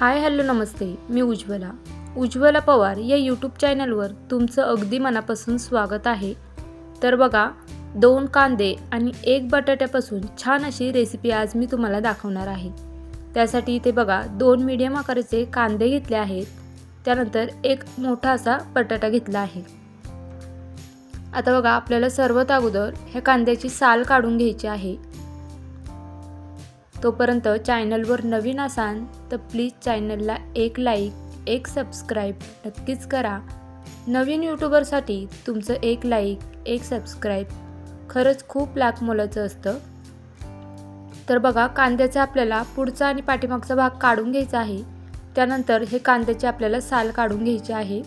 हाय hello नमस्ते. मी उज्ज्वला. उज्ज्वला पवार या यूट्यूब चॅनलवर तुमचं अगदी मनापासून स्वागत आहे. तर बघा दोन कांदे आणि एक बटाट्यापासून छान अशी रेसिपी आज मी तुम्हाला दाखवणार आहे. त्यासाठी इथे बघा दोन मीडियम आकाराचे कांदे घेतले आहेत. त्यानंतर एक मोठा असा बटाटा घेतला आहे. आता बघा आपल्याला सर्वात अगोदर ह्या कांद्याची साल काढून घ्यायची आहे. तोपर्यंत चॅनलवर नवीन असाल तर प्लीज चॅनलला एक लाईक एक सबस्क्राईब नक्कीच करा. नवीन यूट्यूबरसाठी तुमचं एक लाईक एक सबस्क्राईब खरंच खूप लाख मोलाचं असतं. तर बघा कांद्याचा आपल्याला पुढचा आणि पाठीमागचा भाग काढून घ्यायचा आहे. त्यानंतर हे कांद्याचे आपल्याला साल काढून घ्यायचे आहे.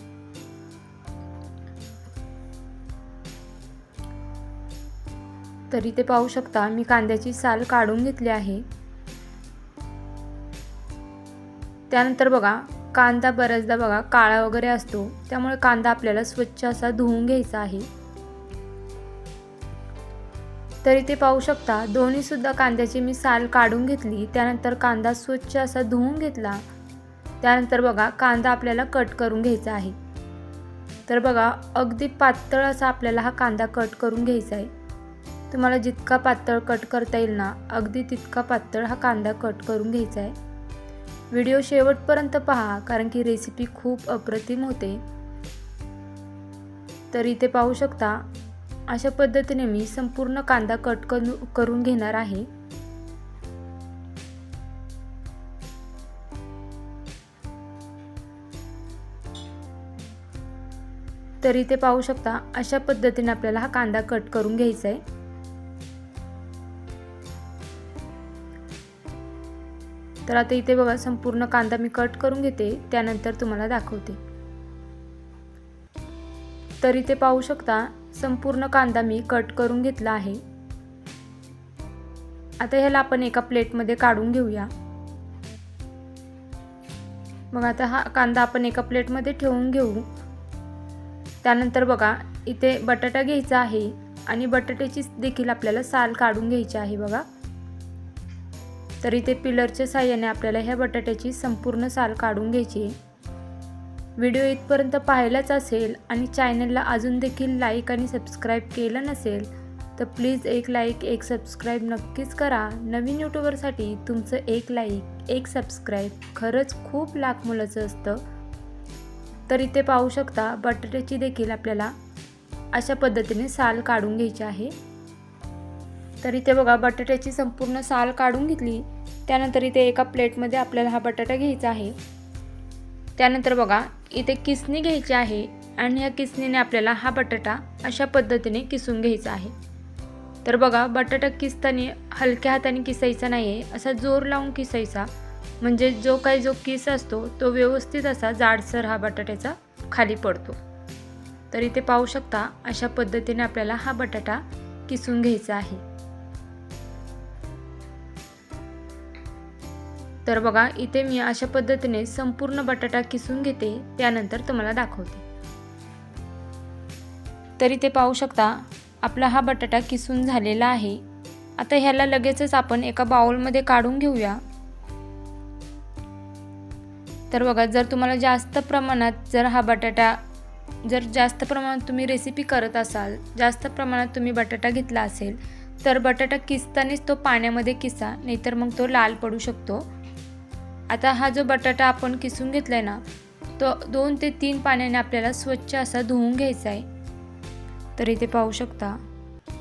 तरी ते पाहू शकता मी कांद्याची साल काढून घेतली आहे. त्यानंतर बघा कांदा बऱ्याचदा बघा काळा वगैरे असतो त्यामुळे कांदा आपल्याला स्वच्छ असा धुवून घ्यायचा आहे. तरी ते पाहू शकता दोन्ही सुद्धा कांद्याची मी साल काढून घेतली त्यानंतर कांदा स्वच्छ असा धुवून घेतला. त्यानंतर बघा कांदा आपल्याला कट करून घ्यायचा आहे. तर बघा अगदी पातळ असा आपल्याला हा कांदा कट करून घ्यायचा आहे. तुम्हाला जितका पातळ कट करता येईल ना अगदी तितका पातळ हा कांदा कट करून घ्यायचा आहे. व्हिडिओ शेवटपर्यंत पहा कारण की रेसिपी खूप अप्रतिम होते. तर इथे पाहू शकता अशा पद्धतीने मी संपूर्ण कांदा कट करून घेणार आहे. तर इथे पाहू शकता अशा पद्धतीने आपल्याला हा कांदा कट करून घ्यायचा आहे. तर आता इथे बघा संपूर्ण कांदा मी कट करून घेते. त्यानंतर तुम्हाला दाखवते. तर इथे पाहू शकता संपूर्ण कांदा मी कट करून घेतला आहे. आता ह्याला आपण एका प्लेटमध्ये काढून घेऊया. मग आता हा कांदा आपण एका प्लेटमध्ये ठेवून घेऊ. त्यानंतर बघा इथे बटाटा घ्यायचा आहे आणि बटाट्याची देखील आपल्याला साल काढून घ्यायची आहे बघा. तर इथे पिलरच्या साह्याने आपल्याला ह्या बटाट्याची संपूर्ण साल काढून घ्यायची. आहे व्हिडिओ इथपर्यंत पाहिलाच असेल आणि चॅनलला अजून देखील लाईक आणि सबस्क्राईब केलं नसेल तर प्लीज एक लाईक एक सबस्क्राईब नक्कीच करा. नवीन यूट्यूबरसाठी तुमचं एक लाईक एक सबस्क्राईब खरंच खूप लाख मुलाचं असतं. तर इथे पाहू शकता बटाट्याची देखील आपल्याला अशा पद्धतीने साल काढून घ्यायची आहे. तर इथे बघा बटाट्याची संपूर्ण साल काढून घेतली. त्यानंतर इथे एका प्लेटमध्ये आपल्याला हा बटाटा घ्यायचा आहे. त्यानंतर बघा इथे किसणी घ्यायची आहे आणि ह्या किसणीने आपल्याला हा बटाटा अशा पद्धतीने किसून घ्यायचा आहे. तर बघा बटाटा किसताना हलक्या हाताने किसायचा नाही आहे असा जोर लावून किसायचा. म्हणजे जो काही जो किस असतो तो व्यवस्थित असा जाडसर हा बटाट्याचा खाली पडतो. तर इथे पाहू शकता अशा पद्धतीने आपल्याला हा बटाटा किसून घ्यायचा आहे. तर बघा इथे मी अशा पद्धतीने संपूर्ण बटाटा किसून घेते त्यानंतर तुम्हाला दाखवते. तर इथे पाहू शकता आपला हा बटाटा किसून झालेला आहे. आता ह्याला लगेचच आपण एका बाउलमध्ये काढून घेऊया. तर बघा जर तुम्हाला जास्त प्रमाणात जर हा बटाटा जर जास्त प्रमाणात तुम्ही रेसिपी करत असाल जास्त प्रमाणात तुम्ही बटाटा घेतला असेल तर बटाटा किसतानाच तो पाण्यामध्ये किसा नाहीतर मग तो लाल पडू शकतो. आता हा जो बटाटा आपण किसून घेतला आहे ना तो दोन ते तीन पाण्याने आपल्याला स्वच्छ असा धुवून घ्यायचा आहे. तर इथे पाहू शकता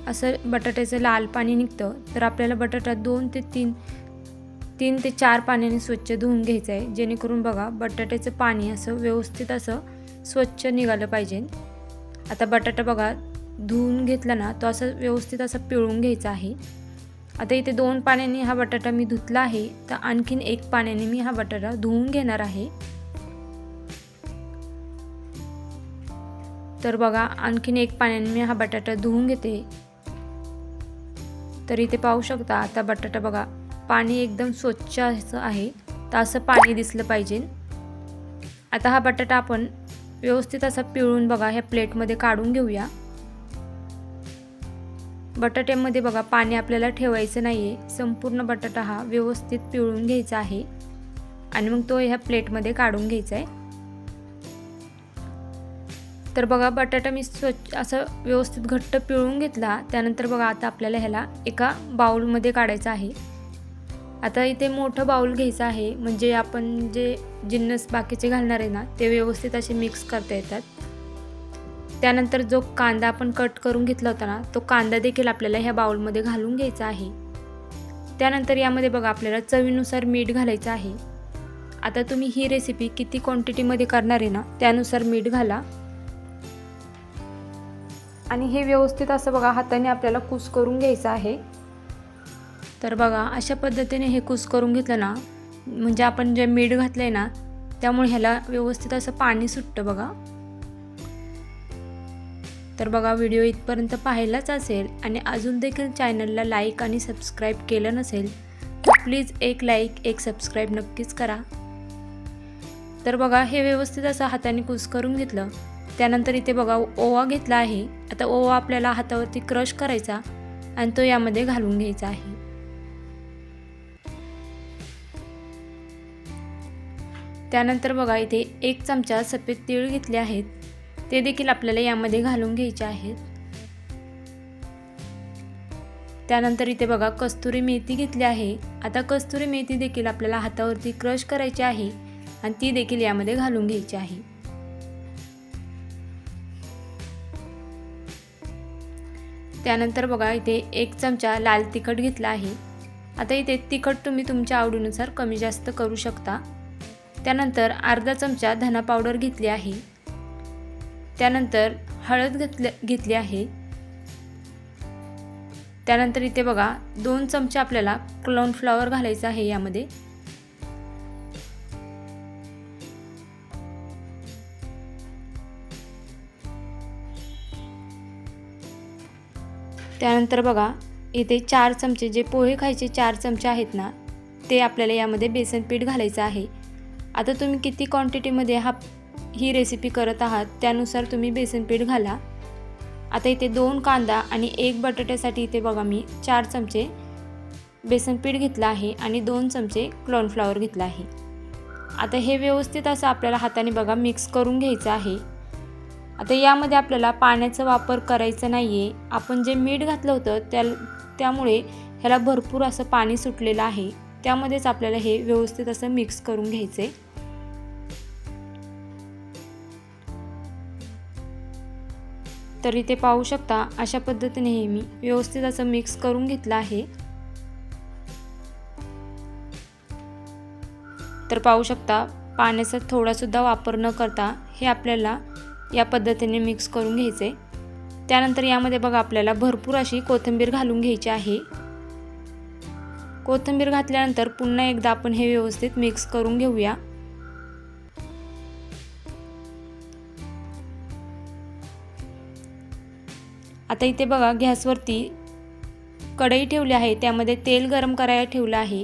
असं बटाट्याचं लाल पाणी निघतं तर आपल्याला बटाटा दोन ते तीन तीन ते चार पाण्याने स्वच्छ धुवून घ्यायचं आहे. जेणेकरून बघा बटाट्याचं पाणी असं व्यवस्थित असं स्वच्छ निघालं पाहिजे. आता बटाटा बघा धुवून घेतला ना तो असं व्यवस्थित असं पिळून घ्यायचा आहे. आता इथे दोन पाण्याने हा बटाटा मी धुतला आहे. तर आणखीन एक पाण्याने मी हा बटाटा धुवून घेणार आहे. तर बघा आणखीन एक पाण्याने मी हा बटाटा धुवून घेते. तर इथे पाहू शकता आता बटाटा बघा पाणी एकदम स्वच्छ असं आहे. तर असं पाणी दिसलं पाहिजे. आता हा बटाटा आपण व्यवस्थित असा पिळून बघा ह्या प्लेटमध्ये काढून घेऊया. बटाट्यामध्ये बघा पाणी आपल्याला ठेवायचं नाही आहे संपूर्ण बटाटा हा व्यवस्थित पिळून घ्यायचा आहे. आणि मग तो ह्या प्लेटमध्ये काढून घ्यायचा आहे. तर बघा बटाटा मी स्वच्छ असं व्यवस्थित घट्ट पिळून घेतला. त्यानंतर बघा आता आपल्याला ह्याला एका बाउलमध्ये काढायचं आहे. आता इथे मोठं बाऊल घ्यायचं आहे. म्हणजे आपण जे जिन्नस बाकीचे घालणार आहे ना ते व्यवस्थित असे मिक्स करता येतात. त्यानंतर जो कांदा आपण कट करून घेतला होता ना तो कांदा देखील आपल्याला ह्या बाउलमध्ये घालून घ्यायचा आहे. त्यानंतर यामध्ये बघा आपल्याला चवीनुसार मीठ घालायचं आहे. आता तुम्ही ही रेसिपी किती क्वांटिटीमध्ये करणार आहे ना त्यानुसार मीठ घाला. आणि हे व्यवस्थित असं बघा हाताने आपल्याला कुस करून घ्यायचं आहे. तर बघा अशा पद्धतीने हे कुस करून घेतलं ना म्हणजे आपण जे मीठ घातलं आहे ना त्यामुळे ह्याला व्यवस्थित असं पाणी सुटतं बघा. तर बघा व्हिडिओ इथपर्यंत पाहिलाच असेल आणि अजून देखील चॅनलला लाईक आणि सबस्क्राईब केलं नसेल तर प्लीज एक लाईक एक सबस्क्राईब नक्कीच करा. तर बघा हे व्यवस्थित असं हाताने कुस करून घेतलं. त्यानंतर इथे बघा ओवा घेतला आहे. आता ओवा आपल्याला हातावरती क्रश करायचा आणि तो यामध्ये घालून घ्यायचा आहे. त्यानंतर बघा इथे एक चमचा सफेद तीळ घेतले आहेत. ते देखील आपल्याला यामध्ये घालून घ्यायचे आहेत. त्यानंतर इथे बघा कस्तुरी मेथी घेतली आहे. आता कस्तुरी मेथी देखील आपल्याला हातावरती क्रश करायची आहे आणि ती देखील यामध्ये घालून घ्यायची आहे. त्यानंतर बघा इथे एक चमचा लाल तिखट घेतला आहे. आता इथे तिखट तुम्ही तुमच्या आवडीनुसार कमी जास्त करू शकता. त्यानंतर अर्धा चमचा धना पावडर घेतली आहे. त्यानंतर हळद घेतल्या घेतली आहे. त्यानंतर इथे बघा दोन चमचे आपल्याला क्लोन फ्लॉवर घालायचं आहे यामध्ये. त्यानंतर बघा इथे चार चमचे जे पोहे खायचे चार चमचे आहेत ना ते आपल्याला यामध्ये बेसन पीठ घालायचं आहे. आता तुम्ही किती क्वांटिटीमध्ये हा ही रेसिपी करत आहात त्यानुसार तुम्ही बेसन पीठ घाला. आता इथे दोन कांदा आणि एक बटाट्यासाठी इथे बघा मी चार चमचे बेसन पीठ घेतलं आहे आणि दोन चमचे कॉर्नफ्लॉवर घेतला आहे. आता हे व्यवस्थित असं आपल्याला हाताने बघा मिक्स करून घ्यायचं आहे. आता यामध्ये आपल्याला पाण्याचा वापर करायचा नाही आहे आपण जे मीठ घातलं होतं त्या त्यामुळे ह्याला भरपूर असं पाणी सुटलेलं आहे. त्यामध्येच आपल्याला हे व्यवस्थित असं मिक्स करून घ्यायचं आहे तर इथे पाहू शकता अशा पद्धतीने हे मी व्यवस्थित असं मिक्स करून घेतलं आहे. तर पाहू शकता पाण्याचा थोडासुद्धा वापर न करता हे आपल्याला या पद्धतीने मिक्स करून घ्यायचे. त्यानंतर यामध्ये बघा आपल्याला भरपूर अशी कोथिंबीर घालून घ्यायची आहे. कोथिंबीर घातल्यानंतर पुन्हा एकदा आपण हे व्यवस्थित मिक्स करून घेऊया. आता इथे बघा गॅसवरती कढई ठेवली आहे त्यामध्ये तेल गरम करायला ठेवलं आहे.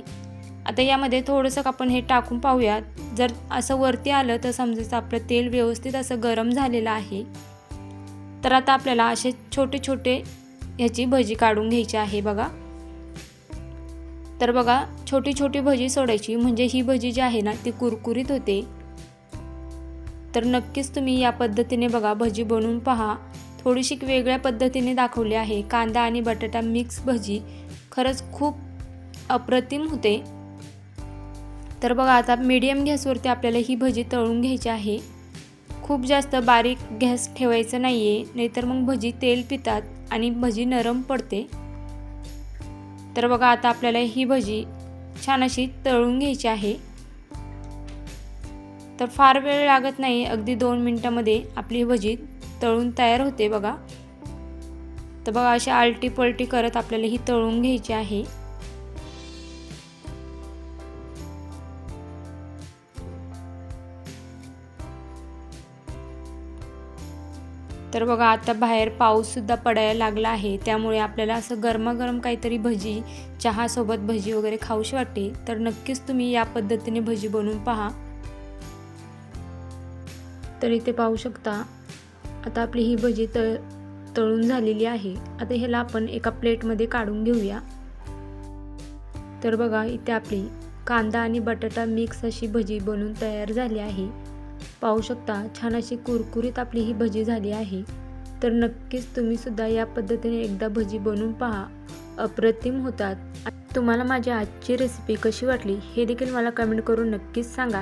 आता यामध्ये थोडंसं आपण हे टाकून पाहूया जर असं वरती आलं तर समजायचं आपलं तेल व्यवस्थित असं गरम झालेलं आहे तर आता आपल्याला असे छोटे छोटे ह्याची भजी काढून घ्यायची आहे बघा. तर बघा छोटी छोटी भजी सोडायची म्हणजे ही भजी जी आहे ना ती कुरकुरीत होते. तर नक्कीच तुम्ही या पद्धतीने बघा भजी बनवून पहा. थोडीशी वेगळ्या पद्धतीने दाखवली आहे. कांदा आणि बटाटा मिक्स भजी खरंच खूप अप्रतिम होते. तर बघा आता मीडियम गॅसवरती आपल्याला ही भजी तळून घ्यायची आहे. खूप जास्त बारीक गॅस ठेवायचं नाही आहे नाहीतर मग भजी तेल पितात आणि भजी नरम पडते. तर बघा आता आपल्याला ही भजी छान अशी तळून घ्यायची आहे. तर फार वेळ लागत नाही अगदी दोन मिनटामध्ये आपली भजी तळून तयार होते बघा. तर बघा अशी आलटी पलटी करत आपल्याला ही तळून घ्यायची आहे. तर बघा आता बाहेर पाऊससुद्धा पडायला लागला आहे. त्यामुळे आपल्याला असं गरमागरम काहीतरी भजी चहासोबत भजी वगैरे खाऊशी वाटते. तर नक्कीच तुम्ही या पद्धतीने भजी बनवून पहा. तर इथे पाहू शकता आता आपली ही भजी तळ तळून झालेली आहे. आता ह्याला आपण एका प्लेटमध्ये काढून घेऊया. तर बघा इथे आपली कांदा आणि बटाटा मिक्स अशी भजी बनून तयार झाली आहे. पाहू शकता छान अशी कुरकुरीत आपली ही भजी झाली आहे. तर नक्कीच तुम्हीसुद्धा या पद्धतीने एकदा भजी बनवून पहा. अप्रतिम होतात. तुम्हाला माझी आजची रेसिपी कशी वाटली हे देखील मला कमेंट करून नक्कीच सांगा.